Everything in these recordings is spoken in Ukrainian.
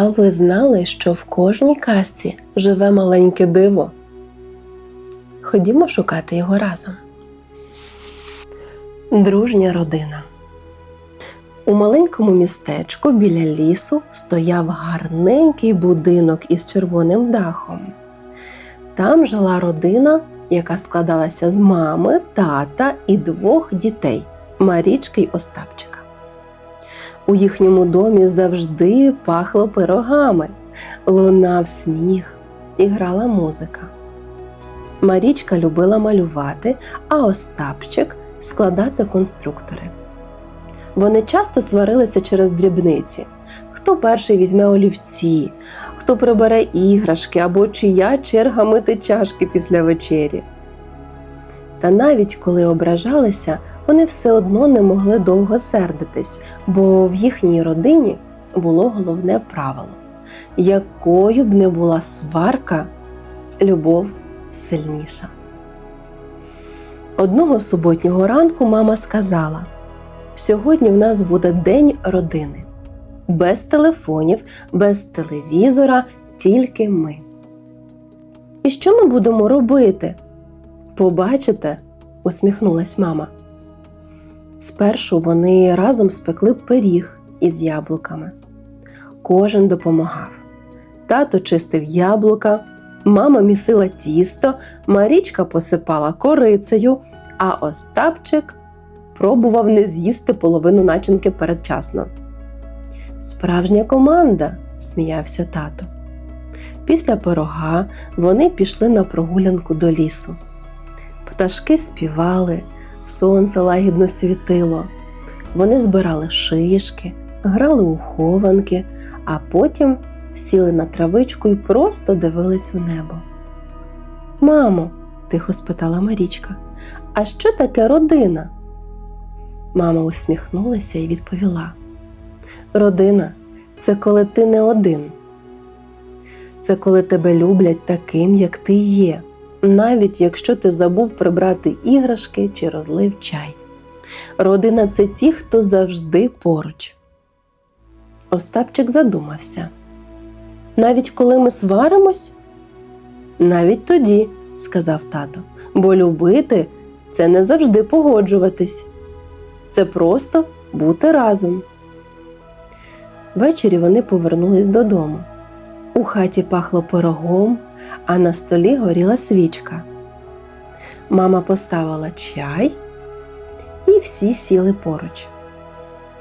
А ви знали, що в кожній казці живе маленьке диво? Ходімо шукати його разом. Дружня родина. У маленькому містечку біля лісу стояв гарненький будинок із червоним дахом. Там жила родина, яка складалася з мами, тата і двох дітей Марічки й Остапчика. У їхньому домі завжди пахло пирогами, лунав сміх і грала музика. Марічка любила малювати, а Остапчик складати конструктори. Вони часто сварилися через дрібниці. Хто перший візьме олівці, хто прибере іграшки або чия черга мити чашки після вечері. Та навіть коли ображалися, вони все одно не могли довго сердитись, бо в їхній родині було головне правило: якою б не була сварка, любов сильніша. Одного суботнього ранку мама сказала: Сьогодні в нас буде день родини. Без телефонів, без телевізора, тільки ми. І що ми будемо робити? Побачите, усміхнулась мама. Спершу вони разом спекли пиріг із яблуками. Кожен допомагав. Тато чистив яблука, мама місила тісто, Марічка посипала корицею, а Остапчик пробував не з'їсти половину начинки передчасно. Справжня команда, сміявся тато. Після пирога вони пішли на прогулянку до лісу. Пташки співали, сонце лагідно світило. Вони збирали шишки, грали у хованки, а потім сіли на травичку і просто дивились в небо. Мамо, тихо спитала Марічка, а що таке родина? Мама усміхнулася і відповіла: Родина це коли ти не один. Це коли тебе люблять таким, як ти є, навіть якщо ти забув прибрати іграшки чи розлив чай. Родина це ті, хто завжди поруч. Остапчик задумався. Навіть коли ми сваримось? Навіть тоді, сказав тато, бо любити це не завжди погоджуватись. Це просто бути разом. Ввечері вони повернулись додому. У хаті пахло пирогом, а на столі горіла свічка. Мама поставила чай, і всі сіли поруч.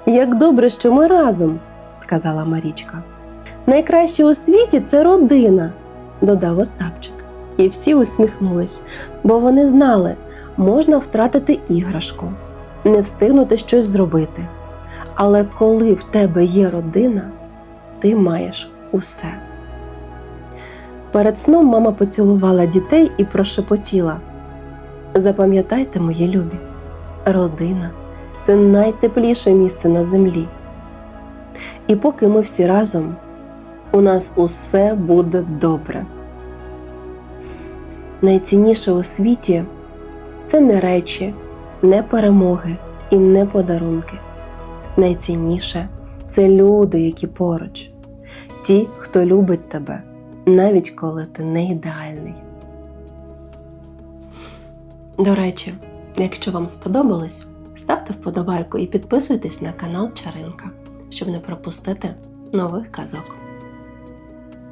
Як добре, що ми разом, сказала Марічка. Найкраще у світі це родина, додав Остапчик. І всі усміхнулись, бо вони знали, можна втратити іграшку, не встигнути щось зробити. Але коли в тебе є родина, ти маєш усе. Перед сном мама поцілувала дітей і прошепотіла: Запам'ятайте, мої любі, родина це найтепліше місце на землі. І поки ми всі разом, у нас усе буде добре. Найцінніше у світі це не речі, не перемоги і не подарунки. Найцінніше це люди, які поруч, ті, хто любить тебе, навіть коли ти не ідеальний. До речі, якщо вам сподобалось, ставте вподобайку і підписуйтесь на канал Чаринка, щоб не пропустити нових казок.